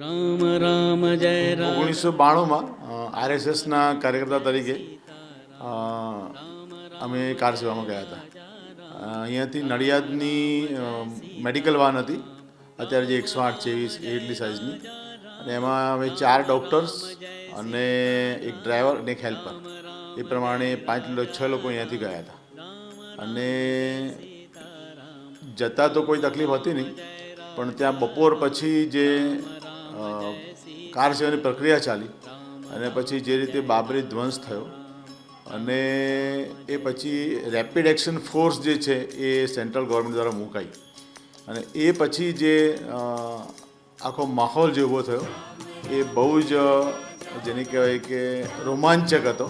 રામ રામ, જય રામ. ઓગણીસો બાણુંમાં આરએસએસના કાર્યકર્તા તરીકે અમે કાર સેવામાં ગયા હતા. અહીંયાથી નડિયાદની મેડિકલ વાન હતી. અત્યારે જે એકસો આઠ એવી એટલી સાઇઝની અને એમાં અમે ચાર ડૉક્ટર્સ અને એક ડ્રાઈવર અને એક હેલ્પર એ પ્રમાણે પાંચ છ લોકો અહીંયાથી ગયા હતા. અને જતા તો કોઈ તકલીફ હતી નહીં, પણ ત્યાં બપોર પછી જે કાર સેવાની પ્રક્રિયા ચાલી અને પછી જે રીતે બાબરી ધ્વંસ થયો અને એ પછી રેપિડ એક્શન ફોર્સ જે છે એ સેન્ટ્રલ ગવર્મેન્ટ દ્વારા મુકાઈ. અને એ પછી જે આખો માહોલ જે ઊભો થયો એ બહુ જ જેને કહેવાય કે રોમાંચક હતો.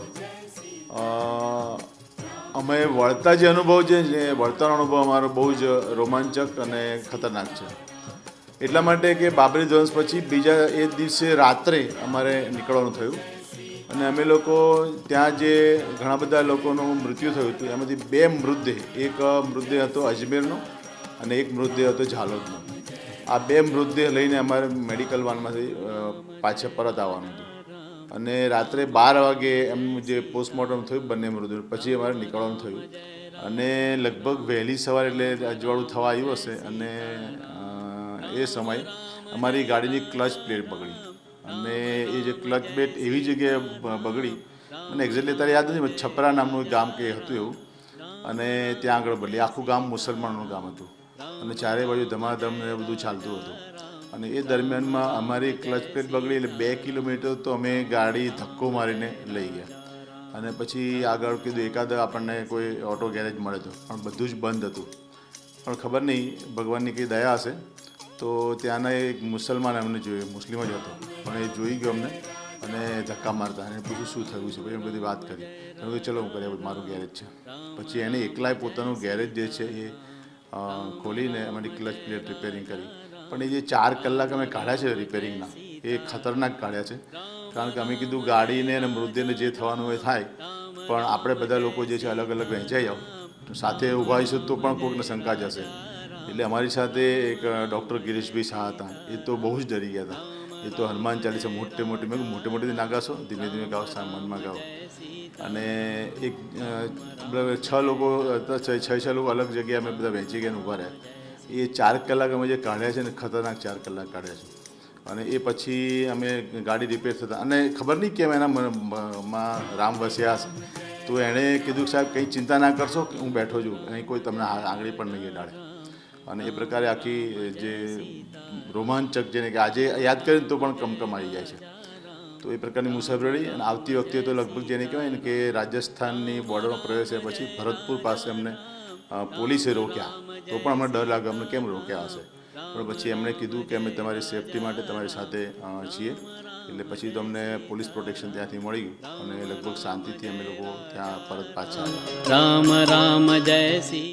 અમે વળતા જે અનુભવ છે વળતાનો અનુભવ અમારો બહુ જ રોમાંચક અને ખતરનાક છે. એટલા માટે કે બાબરી ધ્વંસ પછી બીજા એ દિવસે રાત્રે અમારે નીકળવાનું થયું. અને અમે લોકો ત્યાં જે ઘણા બધા લોકોનું મૃત્યુ થયું હતું, એમાંથી બે મૃતદેહ, એક મૃતદેહ હતો અજમેરનો અને એક મૃતદેહ હતો ઝાલોદનો. આ બે મૃતદેહ લઈને અમારે મેડિકલ વાનમાંથી પાછા પરત આવવાનું હતું. અને રાત્રે બાર વાગે એમનું જે પોસ્ટમોર્ટમ થયું, બંને મૃતદેહ પછી અમારે નીકળવાનું થયું. અને લગભગ વહેલી સવારે એટલે અજવાળું થવા આવ્યું હશે અને એ સમયે અમારી ગાડીની ક્લચ પ્લેટ બગડી. અને એ જે ક્લચ પ્લેટ એવી જગ્યાએ બગડી, મને એક્ઝેક્ટલી અત્યારે યાદ નથી છપરા નામનું ગામ કે હતું એવું. અને ત્યાં આગળ બદલી. આખું ગામ મુસલમાનનું ગામ હતું. અને ચારે બાજુ ધમાધમ ને બધું ચાલતું હતું. અને એ દરમિયાનમાં અમારી ક્લચ પ્લેટ બગડી એટલે બે કિલોમીટર તો અમે ગાડી ધક્કો મારીને લઈ ગયા. અને પછી આગળ કીધું, એકાદ આપણને કોઈ ઓટો ગેરેજ મળે તો. પણ બધું જ બંધ હતું. પણ ખબર નહીં, ભગવાનની કઈ દયા હશે? તો ત્યાંના એક મુસલમાન અમને જોયું મુસ્લિમ જ હતો. પણ એ જોઈ ગયો અમને અને ધક્કા મારતા અને પૂછ્યું શું થયું છે, પછી બધી વાત કરી. મેં ચલો, હું કરી મારું ગેરેજ છે. પછી એને એકલાય પોતાનું ગેરેજ જે છે એ ખોલીને અમારી ક્લચ પ્લેટ રિપેરિંગ કરી. પણ એ જે ચાર કલાક અમે કાઢ્યા છે રિપેરિંગના એ ખતરનાક કાઢ્યા છે. કારણ કે અમે કીધું, ગાડીને અને મૃતદેહને જે થવાનું એ થાય. પણ આપણે બધા લોકો જે છે અલગ અલગ વહેંચાઈ જાઓ સાથે ઊભા હઈશું તો પણ કોઈકને શંકા જશે એટલે અમારી સાથે એક ડૉક્ટર ગિરીશભાઈ શાહ હતા. એ તો બહુ જ ડરી ગયા હતા. એ તો હનુમાન ચાલીસા મોટે મોટી, મેં મોટે મોટેથી ના ગાશો, ધીમે ધીમે ગાઓ મનમાં ગાઓ. અને એક છ લોકો છ છ લોકો અલગ જગ્યાએ અમે બધા વહેંચી ગયા ઊભા રહ્યા. એ ચાર કલાક અમે જે કાઢ્યા છે ને, ખતરનાક ચાર કલાક કાઢ્યા છે. અને એ પછી અમે ગાડી રિપેર થતા. અને ખબર નહીં કેમ એના મ- રામ વસ્યા હશે તો એણે કીધું સાહેબ, કંઈ ચિંતા ના કરશો કે હું બેઠો છું. અહીં કોઈ તમને આંગળી પણ નહીં અડાડે. અને એ પ્રકારે આખી જે રોમાંચક જેને કે આજે યાદ કરીને તો પણ કમકમ આવી જાય છે. તો એ પ્રકારની મુસાફરી અને આવતી વખતે તો લગભગ જેને કહેવાય ને કે રાજસ્થાનની બોર્ડરમાં પ્રવેશ્યા પછી ભરતપુર પાસે અમને પોલીસે રોક્યા. તો પણ અમને ડર લાગે, અમને કેમ રોક્યા હશે? પણ પછી એમણે કીધું કે અમે તમારી સેફટી માટે તમારી સાથે છીએ. એટલે પછી તો અમને પોલીસ પ્રોટેક્શન ત્યાંથી મળી ગયું અને લગભગ શાંતિથી અમે લોકો ત્યાં પરત પાછા રામ રામ, જય સી